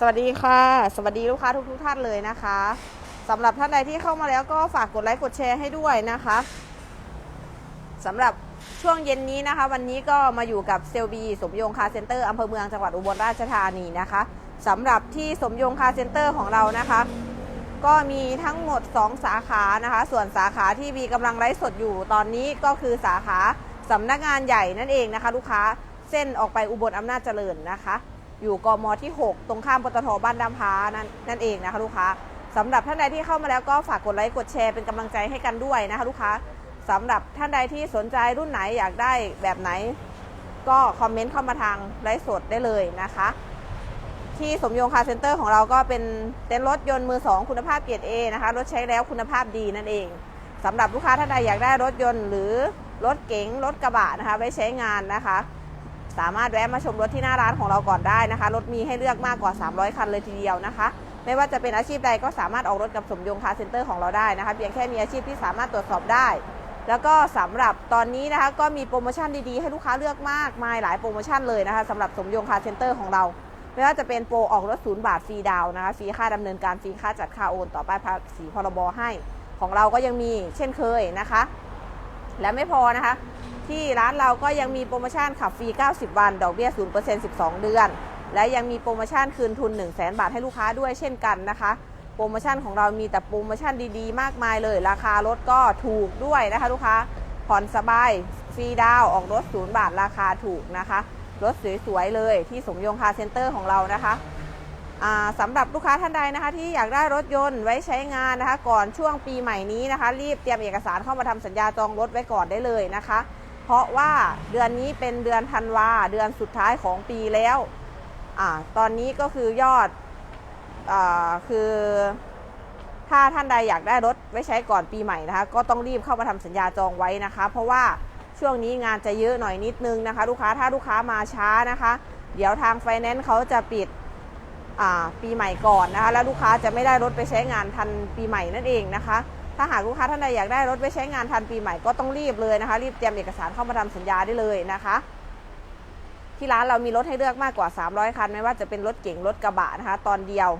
สวัสดีค่ะ สวัสดีลูกค้าทุกทุกท่านเลยนะคะสำหรับท่านใดที่เข้ามาแล้วก็ฝากกดไลค์กดแชร์ให้ด้วยนะคะสำหรับช่วงเย็นนี้นะคะ วันนี้ก็มาอยู่กับเซลบีสมยงคาร์เซ็นเตอร์อำเภอเมืองจังหวัดอุบลราชธานีนะคะสำหรับที่สมยงคาร์เซ็นเตอร์ของเรานะคะ ก็มีทั้งหมด 2 สาขานะคะ ส่วนสาขาที่บีกำลังไลฟ์สดอยู่ตอนนี้ก็คือสาขาสำนักงานใหญ่นั่นเองนะคะ ลูกค้าเส้นออกไปอุบลอำนาจเจริญนะคะ อยู่กมที่ 6 ตรงข้ามปตทบ้านดำพานั่นนั่นเองนะคะลูกค้าสำหรับท่านใดที่เข้ามาแล้วก็ฝากกดไลค์กดแชร์เป็นกำลังใจให้กันด้วยนะคะลูกค้าสำหรับท่านใดที่สนใจรุ่นไหนอยากได้แบบไหน ก็คอมเมนต์เข้ามาทางไลฟ์สดได้เลยนะคะ ที่สมยงคาร์เซ็นเตอร์ของเราก็เป็นเต็นท์รถยนต์มือ 2 คุณภาพเกียรติ A นะคะรถใช้แล้วคุณภาพดีนั่นเองสำหรับลูกค้าท่านใดอยากได้รถยนต์หรือรถเก๋งรถกระบะนะคะไว้ใช้งานนะคะ สามารถแวะมาชมรถที่หน้าร้านของเราก่อนได้นะคะ รถมีให้เลือกมากกว่า 300 คันเลยทีเดียวนะคะ ไม่ว่าจะเป็นอาชีพใดก็สามารถออกรถกับสมยงคาร์เซ็นเตอร์ของเราได้นะคะ เพียงแค่มีอาชีพที่สามารถตรวจสอบได้ แล้วก็สำหรับตอนนี้นะคะก็มีโปรโมชั่นดีๆ ให้ลูกค้าเลือกมากมายหลายโปรโมชั่นเลยนะคะสำหรับสมยงคาร์เซ็นเตอร์ของเราไม่ว่าจะเป็นโปรออกรถศูนย์บาทฟรีดาวนะคะฟรีค่าดำเนินการฟรีค่าจัดค่าโอน ต่อป้ายภาษีพรบให้ ของเราก็ยังมีเช่นเคยนะคะ และไม่พอนะคะ ที่ร้านเราก็ยังมีโปรโมชั่นขับฟรี 90 วัน ดอกเบี้ย 0% 12 เดือน และยังมีโปรโมชั่นคืนทุน 1 0 0 0 0แบาทให้ลูกค้าด้วยเช่นกันนะคะ โปรโมชั่นของเรามีแต่โปรโมชั่นดีๆ มากมายเลย ราคารถก็ถูกด้วยนะคะลูกค้า ผ่อนสบาย ฟรีดาวออกรถ 0 บาทราคาถูกนะคะ รถสวยๆเลยที่สมยงคาร์เซ็นเตอร์ของเรานะคะ สำหรับลูกค้าท่านใดนะคะที่อยากได้รถยนต์ไว้ใช้งานนะคะ ก่อนช่วงปีใหม่นี้นะคะ รีบเตรียมเอกสารเข้ามาทำสัญญาจองรถไว้ก่อนได้เลยนะคะ เพราะว่าเดือนนี้เป็นเดือนธันวาเดือนสุดท้ายของปีแล้วอตอนนี้ก็คือยอดอคือถ้าท่านใดอยากได้รถไว้ใช้ก่อนปีใหม่นะคะ ก็ต้องรีบเข้ามาทำสัญญาจองไว้นะคะ เพราะว่าช่วงนี้งานจะเยอะหน่อยนิดนึงนะคะ ลูกค้าถ้าลูกค้ามาช้านะคะ เดี๋ยวทางไฟแนนซ์เขาจะปิด ปีใหม่ก่อนนะคะแล้วลูกค้าจะไม่ได้รถไปใช้งานทันปีใหม่นั่นเองนะคะ ถ้าหากลูกค้าท่านใดอยากได้รถไปใช้งานทันปีใหม่ก็ต้องรีบเลยนะคะ รีบเตรียมเอกสารเข้ามาทำสัญญาได้เลยนะคะที่ร้านเรามีรถให้เลือกมากกว่า 300 คัน ไม่ว่าจะเป็นรถเก๋งรถกระบะนะคะ ตอนเดียว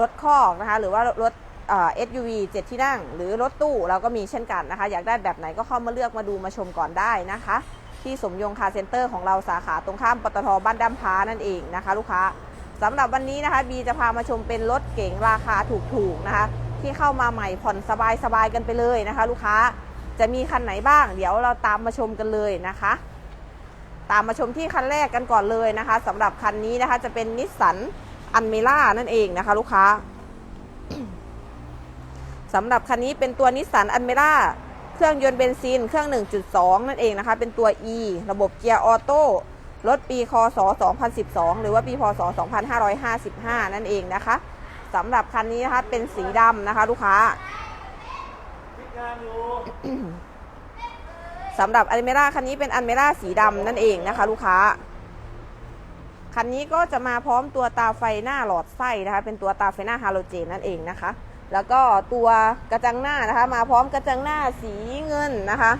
รถคอกนะคะ หรือว่ารถเอ่อ SUV 7ที่นั่ง หรือรถตู้เราก็มีเช่นกันนะคะ อยากได้แบบไหนก็เข้ามาเลือกมาดูมาชมก่อนได้นะคะ ที่สมยงคาเซ็นเตอร์ของเราสาขาตรงข้ามปตทบ้านดำพานั่นเองนะคะ ลูกค้า สำหรับวันนี้นะคะบีจะพามาชมเป็นรถเก๋งราคาถูกๆนะคะ ที่เข้ามาใหม่ผ่อนสบายๆกันไปเลยนะคะ ลูกค้าจะมีคันไหนบ้าง เดี๋ยวเราตามมาชมกันเลยนะคะ ตามมาชมที่คันแรกกันก่อนเลยนะคะสำหรับคันนี้นะคะจะเป็นนิสสันอันเมล่านั่นเองนะคะ ลูกค้าสำหรับคันนี้เป็นตัวนิสสันอันเมร่าเครื่องยนต์เบนซิน เครื่อง 1.2 นั่นเองนะคะ เป็นตัว E ระบบเกียร์ออโต้ รถปีคศ 2012 หรือว่าปีพศ 2555 นั่นเองนะคะสำหรับคันนี้นะคะเป็นสีดำนะคะ ลูกค้าสำหรับอันเมร่าคันนี้เป็นอันเมร่าสีดำนั่นเองนะคะ ลูกค้า คันนี้ก็จะมาพร้อมตัวตาไฟหน้าหลอดไส้นะคะ เป็นตัวตาไฟหน้าฮาโลเจนนั่นเองนะคะ แล้วก็ตัวกระจังหน้านะคะ มาพร้อมกระจังหน้าสีเงินนะคะ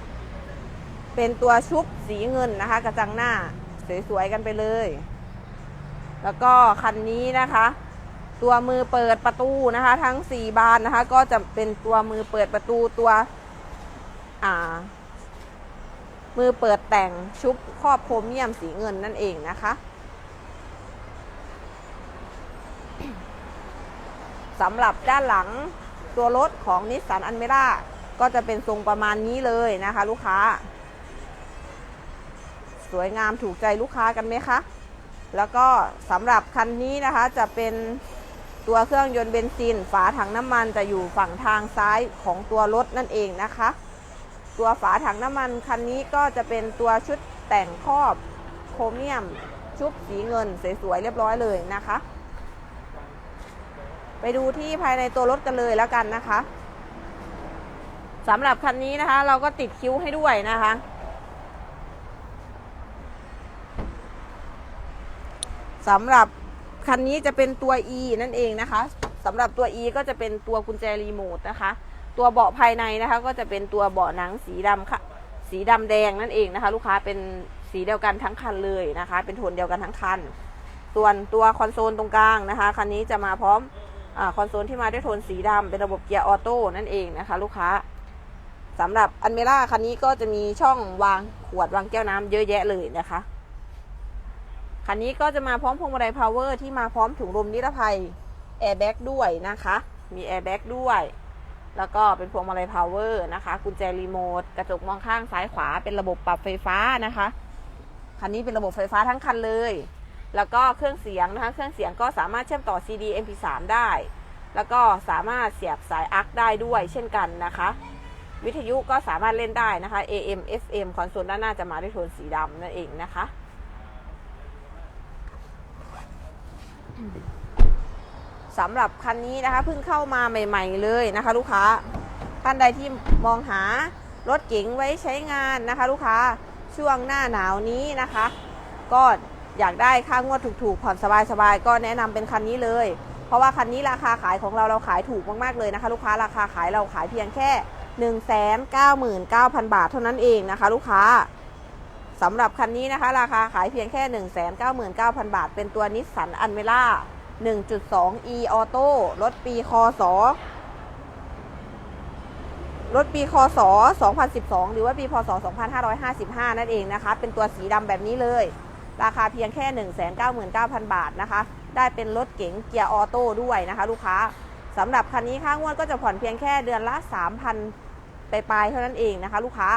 เป็นตัวชุบสีเงินนะคะ กระจังหน้า สวยๆกันไปเลย แล้วก็คันนี้นะคะ ตัวมือเปิดประตูนะคะ ทั้ง 4 บานนะคะ ก็จะเป็นตัวมือเปิดประตูตัว อ่า มือเปิดแต่งชุบครอบโครเมียมสีเงินนั่นเองนะคะสำหรับด้านหลังตัวรถของนิสสันอันเมร่าก็จะเป็นทรงประมาณนี้เลยนะคะ ลูกค้า สวยงามถูกใจลูกค้ากันไหมคะ แล้วก็สำหรับคันนี้นะคะจะเป็นตัวเครื่องยนต์เบนซิน ฝาถังน้ำมันจะอยู่ฝั่งทางซ้ายของตัวรถนั่นเองนะคะ ตัวฝาถังน้ำมันคันนี้ก็จะเป็นตัวชุดแต่งครอบโครเมียม ชุบสีเงินสวยๆเรียบร้อยเลยนะคะ ไปดูที่ภายในตัวรถกันเลยแล้วกันนะคะสำหรับคันนี้นะคะ เราก็ติดคิ้วให้ด้วยนะคะ สำหรับคันนี้จะเป็นตัว E นั่นเองนะคะสำหรับตัว E ก็จะเป็นตัวกุญแจรีโมทนะคะ ตัวเบาะภายในนะคะ ก็จะเป็นตัวเบาะหนังสีดำค่ะ สีดำแดงนั่นเองนะคะ ลูกค้าเป็นสีเดียวกันทั้งคันเลยนะคะ เป็นโทนเดียวกันทั้งคัน ส่วนตัวคอนโซลตรงกลางนะคะ คันนี้จะมาพร้อมอคอนโซลที่มาด้วยโทนสีดำเป็นระบบเกียร์ออโต้นั่นเองนะคะ ลูกค้าสำหรับอันเมล่าคันนี้ก็จะมีช่องวางขวดวางแก้วน้ำเยอะแยะเลยนะคะ คันนี้ก็จะมาพร้อมพวงมาลัยพาวเวอร์ที่มาพร้อมถุงลมนิรภัยแอร์แบ็กด้วยนะคะ มีแอร์แบ็กด้วย แล้วก็เป็นพวงมาลัยพาวเวอร์นะคะ กุญแจรีโมท กระจกมองข้างซ้ายขวา เป็นระบบปรับไฟฟ้านะคะ คันนี้เป็นระบบไฟฟ้าทั้งคันเลย แล้วก็เครื่องเสียงนะคะ เครื่องเสียงก็สามารถเชื่อมต่อ CD MP3 ได้ แล้วก็สามารถเสียบสายอักได้ด้วยเช่นกันนะคะ วิทยุก็สามารถเล่นได้นะคะ AM FM คอนโซลด้านหน้าจะมาด้วยโทนสีดำนั่นเองนะคะ สำหรับคันนี้นะคะเพิ่งเข้ามาใหม่ ๆ เลยนะคะ ลูกค้าท่านใดที่มองหารถเก๋งไว้ใช้งานนะคะ ลูกค้าช่วงหน้าหนาวนี้นะคะ ก็อยากได้ค่างวดถูกๆผ่อนสบายๆก็แนะนำเป็นคันนี้เลย เพราะว่าคันนี้ราคาขายของเราเราขายถูกมากๆเลยนะคะ ลูกค้าราคาขายเราขายเพียงแค่ 199,000 บาทเท่านั้นเองนะคะ ลูกค้า สำหรับคันนี้นะคะ ราคาขายเพียงแค่ 199,000 บาท เป็นตัวนิสสันอันเมล่า 1.2 e auto รถปีคศรถปีคศ 2012 หรือว่าปีพศ 2555 นั่นเองนะคะ เป็นตัวสีดำแบบนี้เลย ราคาเพียงแค่ 199,000 บาทนะคะ ได้เป็นรถเก๋งเกียร์ออโต้ด้วยนะคะ ลูกค้าสำหรับคันนี้ค่างวดก็จะผ่อนเพียงแค่เดือนละ 3,000 ไปปลายๆเท่านั้นเองนะคะ ลูกค้า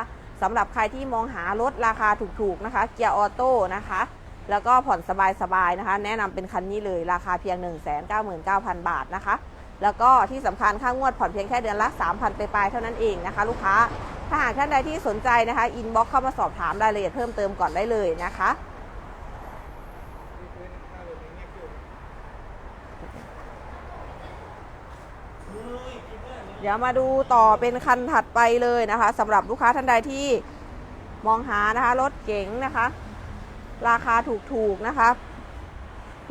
สำหรับใครที่มองหารถราคาถูกๆนะคะ เกียร์ออโต้นะคะ แล้วก็ผ่อนสบายๆนะคะ แนะนำเป็นคันนี้เลยราคาเพียง 199,000 บาทนะคะ แล้วก็ที่สำคัญค่างวดผ่อนเพียงแค่เดือนละ 3,000ไปปลายๆเท่านั้นเองนะคะ ลูกค้าถ้าหากท่านใดที่สนใจนะคะอินบ็อกเข้ามาสอบถามรายละเอียดเพิ่มเติมก่อนได้เลยนะคะ เดี๋ยวมาดูต่อเป็นคันถัดไปเลยนะคะสำหรับลูกค้าท่านใดที่มองหานะคะรถเก๋งนะคะ ราคาถูกๆนะคะ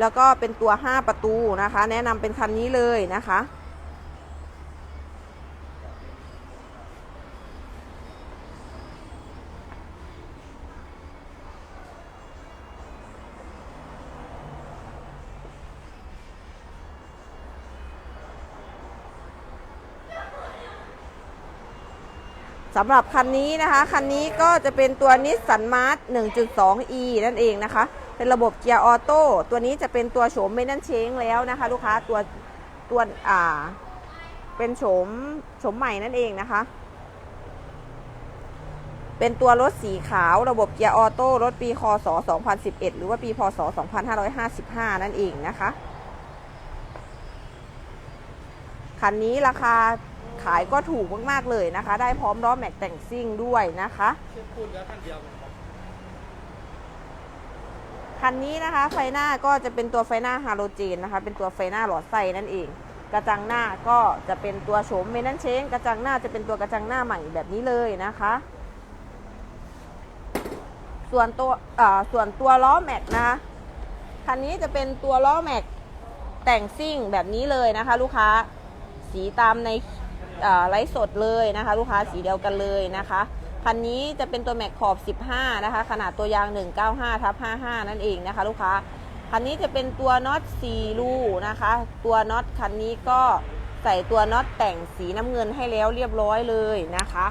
แล้วก็เป็นตัว 5 ประตูนะคะ แนะนำเป็นคันนี้เลยนะคะำหรับคันนี้นะคะ คันนี้ก็จะเป็นตัวนิสสันมาร์ท 1.2e นั่นเองนะคะ เป็นระบบเกียร์ออโต้ ตัวนี้จะเป็นตัวโฉมเมนันเชงแล้วนะคะ ลูกค้าตัวตัวอ่า เป็นโฉมโฉมใหม่นั่นเองนะคะ เป็นตัวรถสีขาวระบบเกียร์ออโต้รถปีคศ 2011 หรือว่าปีพศ 2555 นั่นเองนะคะ คันนี้ราคา ขายก็ถูกมากๆเลยนะคะ ได้พร้อมล้อแม็กแต่งซิ่งด้วยนะคะพูดแล้วท่านเดียวคันนี้นะคะไฟหน้าก็จะเป็นตัวไฟหน้าฮาโลเจนนะคะ เป็นตัวไฟหน้าหลอดไฟนั่นเอง กระจังหน้าก็จะเป็นตัวโฉมเมนันเชงกระจังหน้าจะเป็นตัวกระจังหน้าใหม่แบบนี้เลยนะคะ ส่วนตัวส่วนตัวล้อแม็กนะคะคันนี้จะเป็นตัวล้อแม็กแต่งซิ่งแบบนี้เลยนะคะ ลูกค้าสีตามใน ไลฟ์สดเลยนะคะ ลูกค้าสีเดียวกันเลยนะคะคันนี้จะเป็นตัวแม็กขอบ 15 นะคะ ขนาดตัวยาง 195ทับ55 นั่นเองนะคะ ลูกค้า คันนี้จะเป็นตัวน็อต4รูนะคะ ตัวน็อตคันนี้ก็ใส่ตัวน็อตแต่งสีน้ำเงินให้แล้วเรียบร้อยเลยนะคะ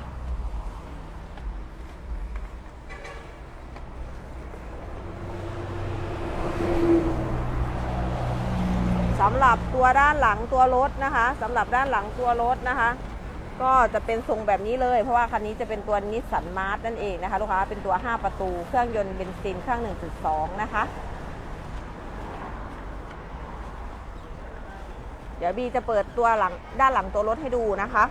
ำหรับตัวด้านหลังตัวรถนะคะสำหรับด้านหลังตัวรถนะคะ ก็จะเป็นทรงแบบนี้เลย เพราะว่าคันนี้จะเป็นตัวนิสสันมาร์ทนั่นเองนะคะลูกค้าเป็นตัว 5 ประตูเครื่องยนต์เบนซินเครื่อง 1.2 นะคะ เดี๋ยวบีจะเปิดตัวหลังด้านหลังตัวรถให้ดูนะคะ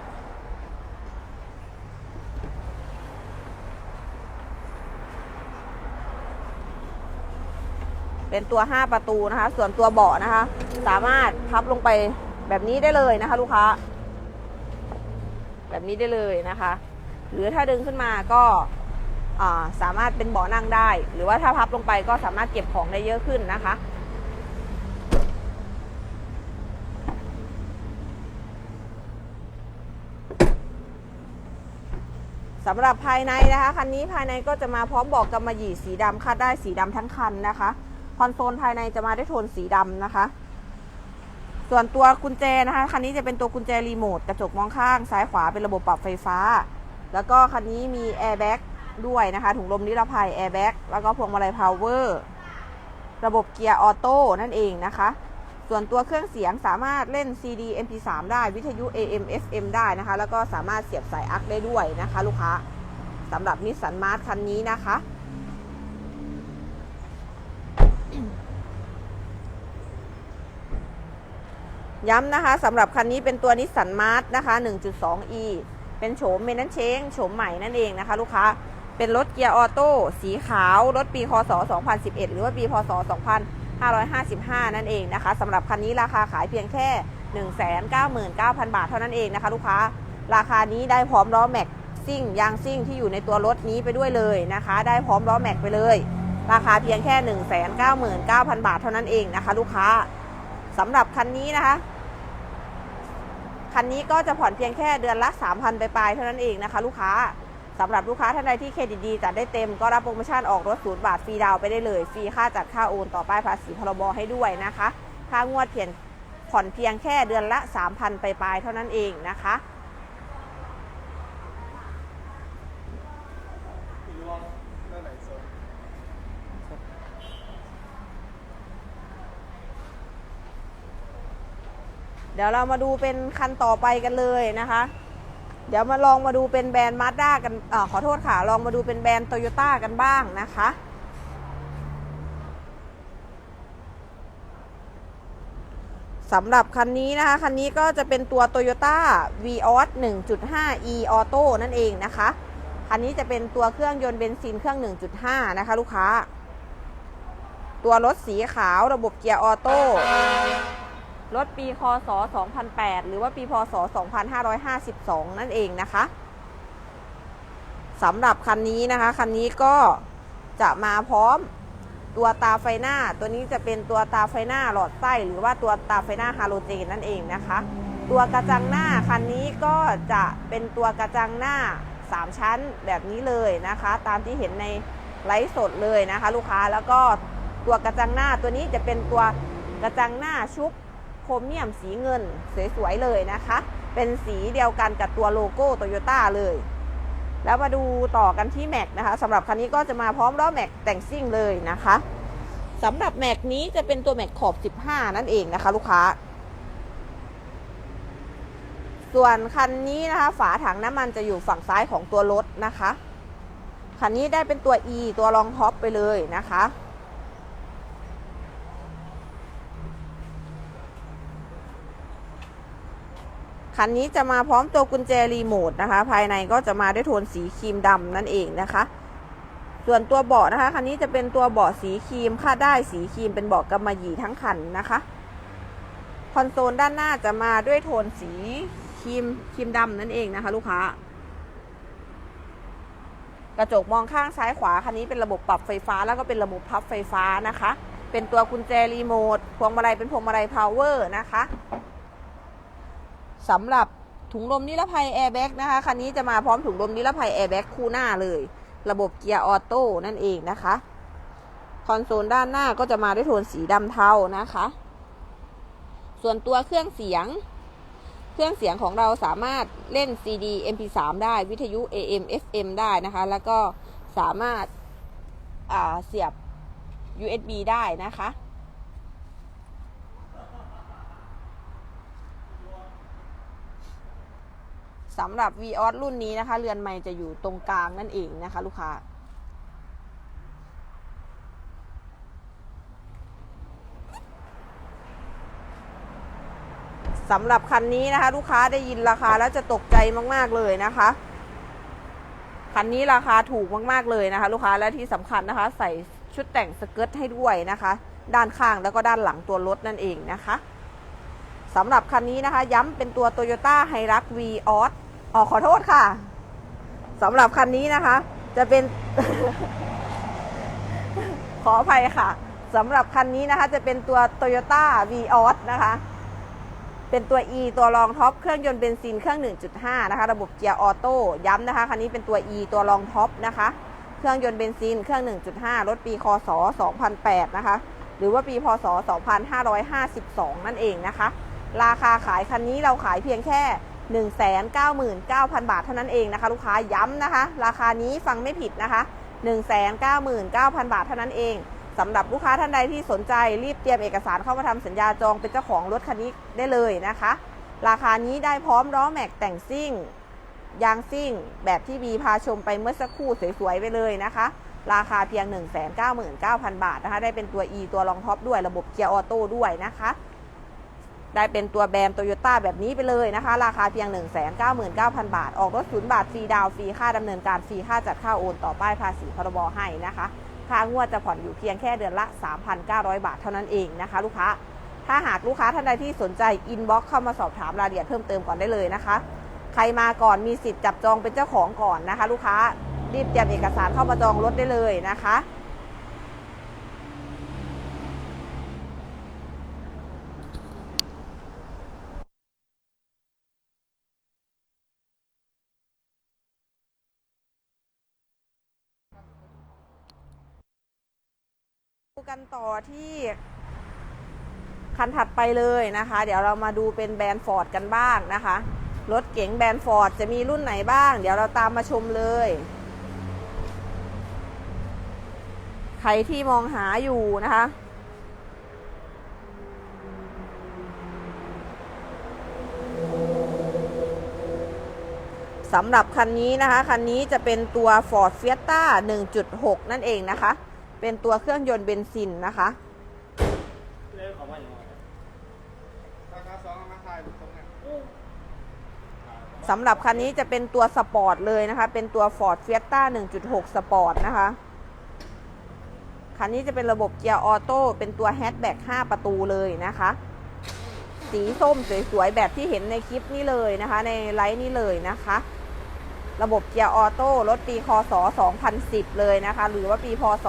เป็นตัว 5 ประตูนะคะ ส่วนตัวเบาะนะคะ สามารถพับลงไปแบบนี้ได้เลยนะคะ ลูกค้า แบบนี้ได้เลยนะคะ หรือถ้าดึงขึ้นมาก็าสามารถเป็นเบาะนั่งได้ หรือว่าถ้าพับลงไปก็สามารถเก็บของได้เยอะขึ้นนะคะสำหรับภายในนะคะ คันนี้ภายในก็จะมาพร้อมเบอกกำมะหยี่สีดำคาดได้สีดำทั้งคันนะคะ คอนโซลภายในจะมาด้วยโทนสีดำนะคะ ส่วนตัวกุญแจนะคะ คันนี้จะเป็นตัวกุญแจรีโมทกระจกมองข้างซ้ายขวาเป็นระบบปรับไฟฟ้า แล้วก็คันนี้มีแอร์แบ็กด้วยนะคะถุงลมนิรภัยแอร์แบ็กแล้วก็พวงมาลัยพาวเวอร์ระบบเกียร์ออโต้นั่นเองนะคะ ส่วนตัวเครื่องเสียงสามารถเล่น CD MP3 ได้วิทยุ AM FM ได้นะคะ แล้วก็สามารถเสียบสายอักได้ด้วยนะคะ ลูกค้าสำหรับนิสสันมาร์ทคันนี้นะคะ ย้ำนะคะสำหรับคันนี้เป็นตัวนิสสันมาร์ทนะคะ 1.2e เป็นโฉมเมนันเชงโฉมใหม่นั่นเองนะคะ ลูกค้าเป็นรถเกียร์ออโต้สีขาว รถปีคศ 2011 หรือว่าปีพศ 2555 นั่นเองนะคะสำหรับคันนี้ราคาขายเพียงแค่ 199,000 บาทเท่านั้นเองนะคะ ลูกค้า ราคานี้ได้พร้อมล้อแม็กซิ่งยางซิ่งที่อยู่ในตัวรถนี้ไปด้วยเลยนะคะ ได้พร้อมล้อแม็กไปเลย ราคาเพียงแค่ 199,000 บาทเท่านั้นเองนะคะ ลูกค้า สำหรับคันนี้นะคะ คันนี้ก็จะผ่อนเพียงแค่เดือนละ3,000ไปปลายๆเท่านั้นเองนะคะ ลูกค้าสำหรับลูกค้าท่านใดที่เครดิตดีจัดได้เต็มก็รับโปรโมชั่นออกรถศูนย์บาทฟรีดาวไปได้เลย ฟรีค่าจัดค่าโอนต่อป้ายภาษีพรบให้ด้วยนะคะค่างวดเพียงผ่อนเพียงแค่เดือนละ 3,000ไปปลายๆเท่านั้นเองนะคะ เดี๋ยวเรามาดูเป็นคันต่อไปกันเลยนะคะ เดี๋ยวมาลองมาดูเป็นแบรนด์มาด้ากันอขอโทษค่ะ ลองมาดูเป็นแบรนด์โตโยต้ากันบ้างนะคะสำหรับคันนี้นะคะ คันนี้ก็จะเป็นตัว Toyota Vios 1.5e Auto นั่นเองนะคะ คันนี้จะเป็นตัวเครื่องยนต์เบนซินเครื่อง 1.5 นะคะ ลูกค้า ตัวรถสีขาวระบบเกียร์ออโต้ รถปีคศ 2008 หรือว่าปีพศ 2552 นั่นเองนะคะสำหรับคันนี้นะคะ คันนี้ก็จะมาพร้อมตัวตาไฟหน้า ตัวนี้จะเป็นตัวตาไฟหน้าหลอดไส้หรือว่าตัวตาไฟหน้าฮาโลเจนนั่นเองนะคะ ตัวกระจังหน้าคันนี้ก็จะเป็นตัวกระจังหน้า 3 ชั้นแบบนี้เลยนะคะ ตามที่เห็นในไลฟ์สดเลยนะคะ ลูกค้าแล้วก็ตัวกระจังหน้าตัวนี้จะเป็นตัวกระจังหน้าชุบ ครเมียมสีเงินสวยๆเลยนะคะ เป็นสีเดียวกันกับตัวโลโก้โตโยต้าเลย แล้วมาดูต่อกันที่แม็กนะคะสำหรับคันนี้ก็จะมาพร้อมล้อแม็กแต่งซิ่งเลยนะคะสำหรับแม็กนี้จะเป็นตัวแม็กขอบ 15 นั่นเองนะคะ ลูกค้า ส่วนคันนี้นะคะ ฝาถังน้ำมันจะอยู่ฝั่งซ้ายของตัวรถนะคะ คันนี้ได้เป็นตัว E ตัวรองท็อปไปเลยนะคะ คันนี้จะมาพร้อมตัวกุญแจรีโมทนะคะ ภายในก็จะมาด้วยโทนสีครีมดำนั่นเองนะคะ ส่วนตัวเบาะนะคะ คันนี้จะเป็นตัวเบาะสีครีมคาดได้สีครีมเป็นเบาะกำมะหยี่ทั้งคันนะคะ คอนโซลด้านหน้าจะมาด้วยโทนสีครีมครีมดำนั่นเองนะคะ ลูกค้ากระจกมองข้างซ้ายขวาคันนี้เป็นระบบปรับไฟฟ้าแล้วก็เป็นระบบพับไฟฟ้านะคะ เป็นตัวกุญแจรีโมทพวงมาลัยเป็นพวงมาลัยพาวเวอร์นะคะ สำหรับถุงลมนิรภัยแอร์แบ็กนะคะคันนี้จะมาพร้อมถุงลมนิรภัยแอร์แบ็กคู่หน้าเลย ระบบเกียร์ออโต้นั่นเองนะคะ คอนโซลด้านหน้าก็จะมาด้วยโทนสีดำเทานะคะ ส่วนตัวเครื่องเสียง เครื่องเสียงของเราสามารถเล่น CD MP3 ได้วิทยุ AM FM ได้นะคะ แล้วก็สามารถาเสียบ USB ได้นะคะ สำหรับ v ีออรุ่นนี้นะคะ เรือนไม้จะอยู่ตรงกลางนั่นเองนะคะ ลูกค้าสำหรับคันนี้นะคะ ลูกค้าได้ยินราคาแล้วจะตกใจมาก ๆ เลยนะคะ คันนี้ราคาถูกมาก ๆ เลยนะคะ ลูกค้าและที่สำคัญนะคะ ใส่ชุดแต่งสเกิร์ตให้ด้วยนะคะ ด้านข้างแล้วก็ด้านหลังตัวรถนั่นเองนะคะสำหรับคันนี้นะคะ ย้ำเป็นตัว Toyota h i l u x v ออส อ๋อขอโทษค่ะสำหรับคันนี้นะคะ จะเป็น ขออภัยค่ะสำหรับคันนี้นะคะ จะเป็นตัว Toyota v ออสนะคะ เป็นตัว E ตัวรองท็อปเครื่องยนต์เบนซินเครื่อง 1.5 นะคะ ระบบเกียร์ออโต้ย้ำนะคะ คันนี้เป็นตัว E ตัวรองท็อปนะคะ เครื่องยนต์เบนซินเครื่อง 1.5 รถปีคศ 2008 นะคะ หรือว่าปีพศ 2552 นั่นเองนะคะ ราคาขายคันนี้เราขายเพียงแค่ 199,000 บาทเท่านั้นเองนะคะ ลูกค้าย้ำนะคะ ราคานี้ฟังไม่ผิดนะคะ 199,000 บาทเท่านั้นเองสำหรับลูกค้าท่านใดที่สนใจรีบเตรียมเอกสารเข้ามาทำสัญญาจองเป็นเจ้าของรถคันนี้ได้เลยนะคะ ราคานี้ได้พร้อมล้อแม็กแต่งซิ่งยางซิ่ง แบบที่บีพาชมไปเมื่อสักครู่สวยๆไปเลยนะคะ ราคาเพียง 199,000 บาทนะคะ ได้เป็นตัว E ตัวรองท็อปด้วยระบบเกียร์ออโต้ด้วยนะคะ ได้เป็นตัวแบมโตโยต้าแบบนี้ไปเลยนะคะ ราคาเพียง 199,000 บาท ออกรถศูนย์บาทฟรีดาวฟรีค่าดำเนินการฟรีค่าจัดค่าโอนต่อป้ายภาษีพรบให้นะคะ ค่างวดจะผ่อนอยู่เพียงแค่เดือนละ 3,900 บาทเท่านั้นเองนะคะ ลูกค้า ถ้าหากลูกค้าท่านใดที่สนใจอินบ็อกเข้ามาสอบถามรายละเอียดเพิ่มเติมก่อนได้เลยนะคะ ใครมาก่อนมีสิทธิ์จับจองเป็นเจ้าของก่อนนะคะ ลูกค้ารีบเตรียมเอกสารเข้ามาจองรถได้เลยนะคะ กันต่อที่คันถัดไปเลยนะคะ เดี๋ยวเรามาดูเป็นแบรนด์ฟอร์ดกันบ้างนะคะ รถเก๋งแบรนด์ฟอร์ดจะมีรุ่นไหนบ้าง เดี๋ยวเราตามมาชมเลย ใครที่มองหาอยู่นะคะสำหรับคันนี้นะคะ คันนี้จะเป็นตัว Ford Fiesta 1.6 นั่นเองนะคะ เป็นตัวเครื่องยนต์เบนซินนะคะสองเอามาขายตรงนั้นสำหรับคันนี้จะเป็นตัวสปอร์ตเลยนะคะ เป็นตัว Ford Fiesta 1.6 สปอร์ตนะคะ คันนี้จะเป็นระบบเกียร์ออโต้ เป็นตัวแฮชแบ็ก5ประตูเลยนะคะ สีส้มสวยๆ แบบที่เห็นในคลิปนี้เลยนะคะ ในไลฟ์นี้เลยนะคะ ระบบเกียร์ออโต้รถปีคศ 2010 เลยนะคะ หรือว่าปีพศ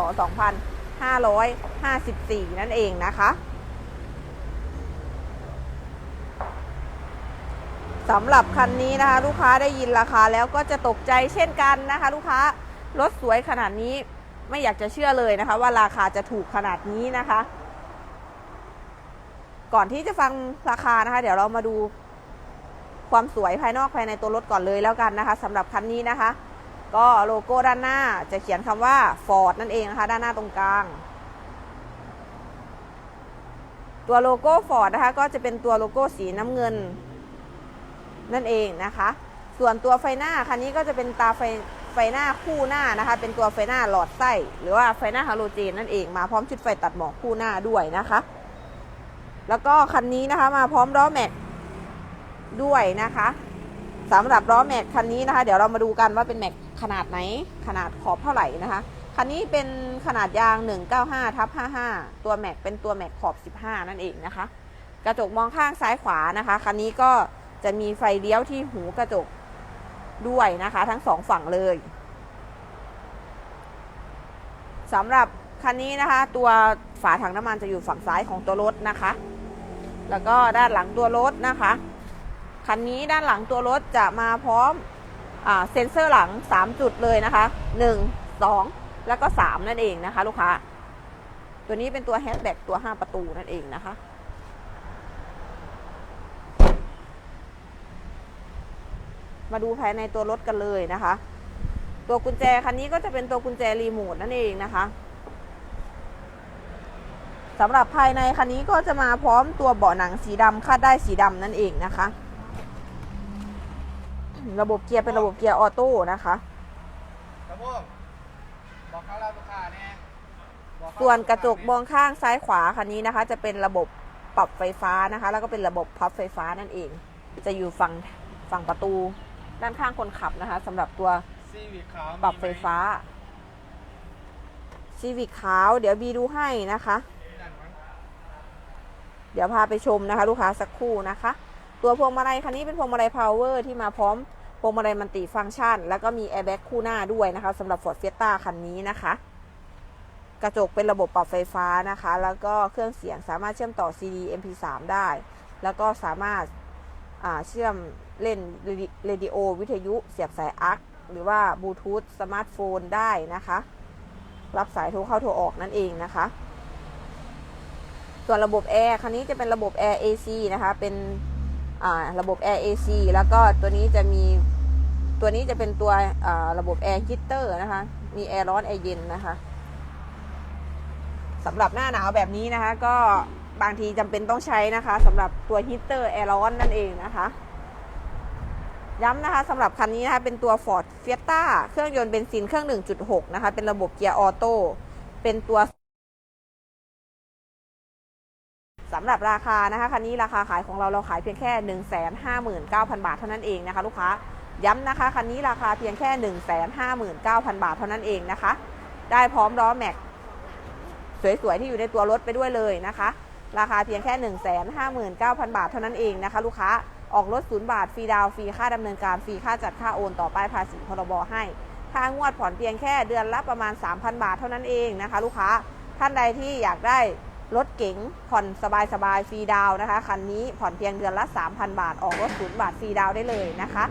2554 นั่นเองนะคะสำหรับคันนี้นะคะ ลูกค้าได้ยินราคาแล้วก็จะตกใจเช่นกันนะคะ ลูกค้ารถสวยขนาดนี้ไม่อยากจะเชื่อเลยนะคะ ว่าราคาจะถูกขนาดนี้นะคะ ก่อนที่จะฟังราคานะคะ เดี๋ยวเรามาดู ความสวยภายนอกภายในตัวรถก่อนเลยแล้วกันนะคะสำหรับคันนี้นะคะ ก็โลโก้ด้านหน้าจะเขียนคำว่า Ford นั่นเองนะคะ ด้านหน้าตรงกลาง ตัวโลโก้ Ford นะคะ ก็จะเป็นตัวโลโก้สีน้ำเงิน นั่นเองนะคะ ส่วนตัวไฟหน้าคันนี้ก็จะเป็นตาไฟไฟหน้าคู่หน้านะคะ เป็นตัวไฟหน้าหลอดไส้หรือว่าไฟหน้าฮาโลเจนนั่นเองมาพร้อมชุดไฟตัดหมอกคู่หน้าด้วยนะคะ แล้วก็คันนี้นะคะมาพร้อมล้อแม็ก ด้วยนะคะสำหรับล้อแม็กคันนี้นะคะ เดี๋ยวเรามาดูกันว่าเป็นแม็กขนาดไหนขนาดขอบเท่าไหร่นะคะคันนี้เป็นขนาดยาง 195ทับ55 ตัวแม็กเป็นตัวแม็กขอบ 15 นั่นเองนะคะ กระจกมองข้างซ้ายขวานะคะคันนี้ก็จะมีไฟเลี้ยวที่หูกระจกด้วยนะคะ ทั้งสองฝั่งเลยสำหรับคันนี้นะคะ ตัวฝาถังน้ำมันจะอยู่ฝั่งซ้ายของตัวรถนะคะ แล้วก็ด้านหลังตัวรถนะคะ คันนี้ด้านหลังตัวรถจะมาพร้อมอเซ็นเซอร์หลัง 3 จุดเลยนะคะ 1 2 แล้วก็ 3 นั่นเองนะคะ ลูกค้า ตัวนี้เป็นตัวแฮชแบ็กตัว 5 ประตูนั่นเองนะคะ มาดูภายในตัวรถกันเลยนะคะ ตัวกุญแจคันนี้ก็จะเป็นตัวกุญแจรีโมทนั่นเองนะคะสำหรับภายในคันนี้ก็จะมาพร้อมตัวเบาะหนังสีดำคาดได้สีดำนั่นเองนะคะ ระบบเกียร์เป็นระบบเกียร์ออโต้นะคะ กระโปงบอกเขาเราลูกค้าเนี่ยบอกเขาส่วนกระจกมองข้างซ้ายขวาคันนี้นะคะ จะเป็นระบบปรับไฟฟ้านะคะ แล้วก็เป็นระบบพับไฟฟ้านั่นเอง จะอยู่ฝั่งฝั่งประตู ด้านข้างคนขับนะคะสำหรับตัวซีวิคขาวมีหมปรับไฟฟ้าซีวิกขาว เดี๋ยวบีดูให้นะคะ นั่นมั้ง เดี๋ยวพาไปชมนะคะ ลูกค้าสักครู่นะคะ ตัวพวงมาลัยคันนี้เป็นพวงมาลัยพาวเวอร์ที่มาพร้อมพวงมาลัยมันติฟังก์ชัน แล้วก็มีแอร์แบ็กคู่หน้าด้วยนะคะสำหรับ Ford Fiesta คันนี้นะคะ กระจกเป็นระบบปรับไฟฟ้านะคะ แล้วก็เครื่องเสียงสามารถเชื่อมต่อ CD MP3 ได้ แล้วก็สามารถาเชื่อมเล่นเรดิโอวิทยุเสียบสายอักหรือว่าบลูทูธสมาร์ทโฟนได้นะคะ รับสายโทรเข้าโทรออกนั่นเองนะคะ ส่วนระบบแอร์คันนี้จะเป็นระบบแอร์ AC นะคะ เป็น ระบบแอร์ AC แล้วก็ตัวนี้จะมีตัวนี้จะเป็นตัวระบบแอร์ฮีตเตอร์นะคะ มีแอร์ร้อนแอร์เย็นนะคะสำหรับหน้าหนาวแบบนี้นะคะ ก็บางทีจำเป็นต้องใช้นะคะสำหรับตัวฮีตเตอร์แอร์ร้อนนั่นเองนะคะ ย้ำนะคะสำหรับคันนี้นะคะเป็นตัว Ford Fiesta เครื่องยนต์เบนซินเครื่อง 1.6 นะคะ เป็นระบบเกียร์ออโต้เป็นตัวำหรับราคานะคะคันนี้ราคาขายของเราเราขายเพียงแค่ 159,000 บาทเท่านั้นเองนะคะ ลูกค้าย้ำนะคะคันนี้ราคาเพียงแค่ 159,000 บาทเท่านั้นเองนะคะ ได้พร้อมล้อแม็กสวยๆที่อยู่ในตัวรถไปด้วยเลยนะคะ ราคาเพียงแค่ 159,000 บาทเท่านั้นเองนะคะ ลูกค้าออกรถศูนย์บาทฟรีดาวฟรีค่าดำเนินการฟรีค่าจัดค่าโอนต่อป้ายภาษีพรบให้ค่างวดผ่อนเพียงแค่เดือนละประมาณ 3,000 บาทเท่านั้นเองนะคะ ลูกค้าท่านใดที่อยากได้ รถเก๋งผ่อนสบายๆฟรีดาวนะคะคันนี้ผ่อนเพียงเดือนละ 3,000 บาท ออกรถศูนย์บาทฟรีดาวได้เลยนะคะ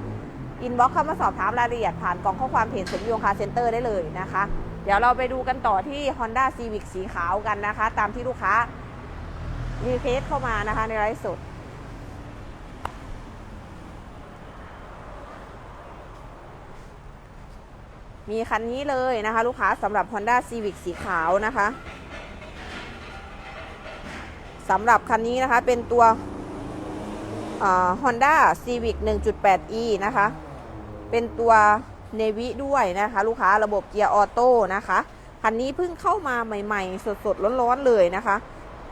อินบ็อกซ์เข้ามาสอบถามรายละเอียดผ่านกล่องข้อความเพจสมยงคาเซ็นเตอร์ได้เลยนะคะ เดี๋ยวเราไปดูกันต่อที่ Honda Civic สีขาวกันนะคะ ตามที่ลูกค้ารีเควสเข้ามานะคะในไลฟ์สดมีคันนี้เลยนะคะ ลูกค้าสำหรับ Honda Civic สีขาวนะคะ สำหรับคันนี้นะคะเป็นตัวอ่า Honda Civic 1.8e นะคะ เป็นตัวเนวิด้วยนะคะ ลูกค้าระบบเกียร์ออโต้นะคะ คันนี้เพิ่งเข้ามาใหม่ๆ สดๆ ร้อนๆ เลยนะคะ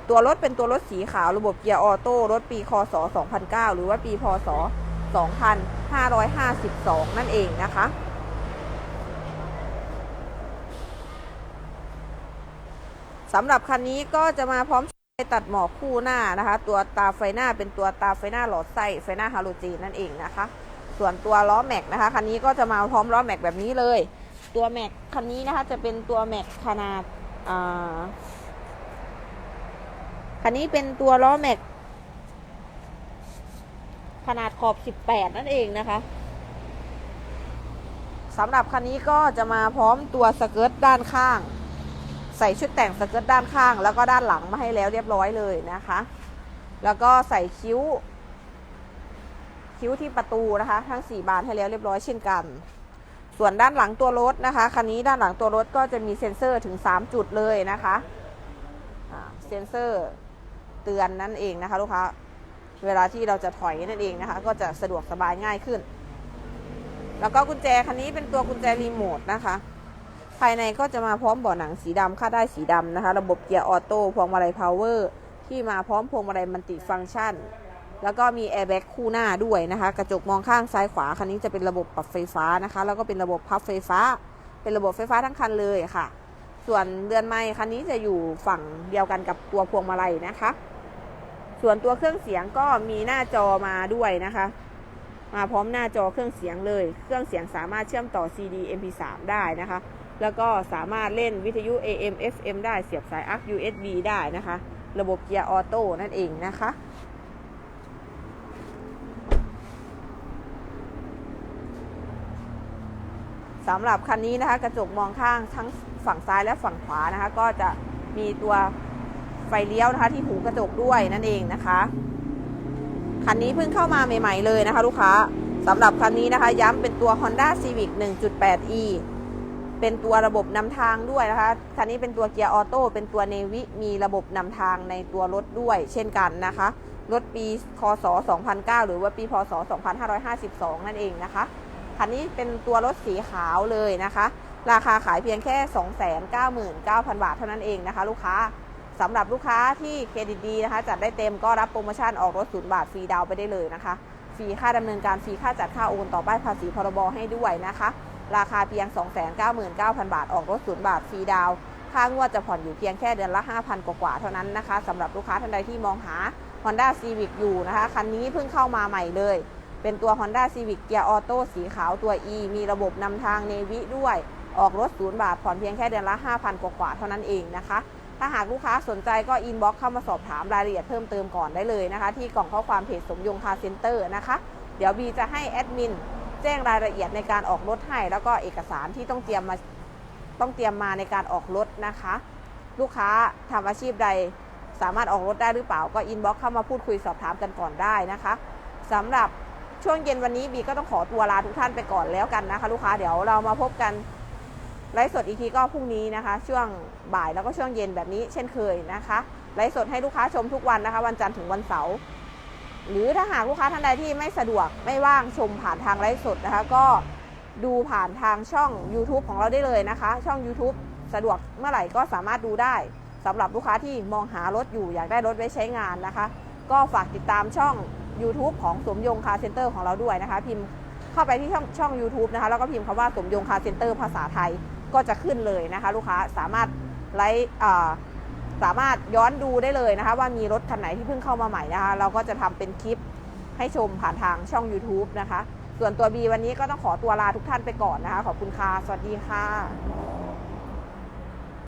ตัวรถเป็นตัวรถสีขาวระบบเกียร์ออโต้รถปีคศ 2009 หรือว่าปีพศ 2552 นั่นเองนะคะ สำหรับคันนี้ก็จะมาพร้อม ตัดหมอกคู่หน้านะคะ ตัวตาไฟหน้าเป็นตัวตาไฟหน้าหลอดไส้ไฟหน้าฮาโลเจนนั่นเองนะคะ ส่วนตัวล้อแม็กนะคะคันนี้ก็จะมาพร้อมล้อแม็กแบบนี้เลย ตัวแม็กคันนี้นะคะจะเป็นตัวแม็กขนาดาคันนี้เป็นตัวล้อแม็กขนาดขอบ 18 นั่นเองนะคะสำหรับคันนี้ก็จะมาพร้อมตัวสเกิร์ตด้านข้าง ใส่ชุดแต่งสเกิร์ตด้านข้าง แล้วก็ด้านหลังมาให้แล้วเรียบร้อยเลยนะคะ แล้วก็ใส่คิ้ว คิ้วที่ประตูนะคะ ทั้ง 4 บานให้แล้วเรียบร้อยเช่นกัน ส่วนด้านหลังตัวรถนะคะคันนี้ด้านหลังตัวรถก็จะมีเซ็นเซอร์ถึง 3 จุดเลยนะคะเซ็นเซอร์เตือนนั่นเองนะคะลูกค้าเวลาที่เราจะถอยนั่นเองนะคะ ก็จะสะดวกสบายง่ายขึ้น แล้วก็กุญแจคันนี้เป็นตัวกุญแจรีโมทนะคะ ภายในก็จะมาพร้อมเบาะหนังสีดำค่าได้สีดำนะคะ ระบบเกียร์ออโต้พวงมาลัยพาวเวอร์ที่มาพร้อมพวงมาลัยมัลติฟังก์ชัน แล้วก็มีแอร์แบ็กคู่หน้าด้วยนะคะ กระจกมองข้างซ้ายขวาคันนี้จะเป็นระบบปรับไฟฟ้านะคะ แล้วก็เป็นระบบพับไฟฟ้า เป็นระบบไฟฟ้าทั้งคันเลยค่ะ ส่วนเรือนไม้คันนี้จะอยู่ฝั่งเดียวกันกับตัวพวงมาลัยนะคะ ส่วนตัวเครื่องเสียงก็มีหน้าจอมาด้วยนะคะ มาพร้อมหน้าจอเครื่องเสียงเลย เครื่องเสียงสามารถเชื่อมต่อ CD MP3 ได้นะคะ แล้วก็สามารถเล่นวิทยุ AM FM ได้เสียบสาย AUX USB ได้นะคะ ระบบเกียร์ออโต้นั่นเองนะคะ สำหรับคันนี้นะคะ กระจกมองข้างทั้งฝั่งซ้ายและฝั่งขวานะคะ ก็จะมีตัวไฟเลี้ยวนะคะ ที่หูกระจกด้วยนั่นเองนะคะ คันนี้เพิ่งเข้ามาใหม่ ๆ เลยนะคะ ลูกค้าสำหรับคันนี้นะคะ ย้ำเป็นตัว Honda Civic 1.8e เป็นตัวระบบนำทางด้วยนะคะ คันนี้เป็นตัวเกียร์ออโต้ เป็นตัวเนวิมีระบบนำทางในตัวรถด้วย เช่นกันนะคะ รถปีคศ 2009 หรือว่าปีพศ 2552 นั่นเองนะคะ คันนี้เป็นตัวรถสีขาวเลยนะคะ ราคาขายเพียงแค่ 299,000 บาทเท่านั้นเองนะคะ ลูกค้าสำหรับลูกค้าที่เครดิตดีนะคะ จัดได้เต็มก็รับโปรโมชั่นออกรถศูนย์บาทฟรีดาวน์ไปได้เลยนะคะ ฟรีค่าดำเนินการ ฟรีค่าจัดค่าโอนต่อป้ายภาษีพรบให้ด้วยนะคะ ราคาเพียง 299,000 บาท ออกรถศูนย์บาทฟรีดาว ค่างวดจะผ่อนอยู่เพียงแค่เดือนละ 5,000 กว่าๆเท่านั้นนะคะสำหรับลูกค้าท่านใดที่มองหา Honda Civic อยู่นะคะ คันนี้เพิ่งเข้ามาใหม่เลย เป็นตัว Honda Civic เกียร์ออโต้สีขาวตัว E มีระบบนำทางเนวิด้วย ออกรถศูนย์บาทผ่อนเพียงแค่เดือนละ 5,000 กว่าๆเท่านั้นเองนะคะถ้าหากลูกค้าสนใจก็อินบ็อกซ์เข้ามาสอบถามรายละเอียดเพิ่มเติมก่อนได้เลยนะคะ ที่กล่องข้อความเพจสมยงคาเซ็นเตอร์นะคะ เดี๋ยวบีจะให้แอดมิน แจ้งรายละเอียดในการออกรถให้ แล้วก็เอกสารที่ต้องเตรียมมาต้องเตรียมมาในการออกรถนะคะ ลูกค้าทำอาชีพใดสามารถออกรถได้หรือเปล่าก็อินบ็อกซ์เข้ามาพูดคุยสอบถามกันก่อนได้นะคะสำหรับช่วงเย็นวันนี้บีก็ต้องขอตัวลาทุกท่านไปก่อนแล้วกันนะคะ ลูกค้าเดี๋ยวเรามาพบกันไลฟ์สดอีกทีก็พรุ่งนี้นะคะ ช่วงบ่ายแล้วก็ช่วงเย็นแบบนี้เช่นเคยนะคะไลฟ์สดให้ลูกค้าชมทุกวันนะคะ วันจันทร์ถึงวันเสาร์ หรือถ้าหากลูกค้าท่านใดที่ไม่สะดวกไม่ว่างชมผ่านทางไลฟ์สดนะคะ ก็ดูผ่านทางช่อง YouTube ของเราได้เลยนะคะ ช่อง YouTube สะดวกเมื่อไหร่ก็สามารถดูได้สำหรับลูกค้าที่มองหารถอยู่อยากได้รถไว้ใช้งานนะคะ ก็ฝากติดตามช่อง YouTube ของสมยงคาร์เซ็นเตอร์ของเราด้วยนะคะ พิมพ์เข้าไปที่ช่องช่อง u t u b e นะคะแล้วก็พิมพ์คำว่าสมยงคาร์เซ็นเตอร์ภาษาไทยก็จะขึ้นเลยนะคะ ลูกค้าสามารถไลฟ์อ่ สามารถย้อนดูได้เลยนะคะ ว่ามีรถคันไหนที่เพิ่งเข้ามาใหม่นะคะ เราก็จะทำเป็นคลิปให้ชมผ่านทางช่อง YouTube นะคะ ส่วนตัวบีวันนี้ก็ต้องขอตัวลาทุกท่านไปก่อนนะคะ ขอบคุณค่ะ สวัสดีค่ะ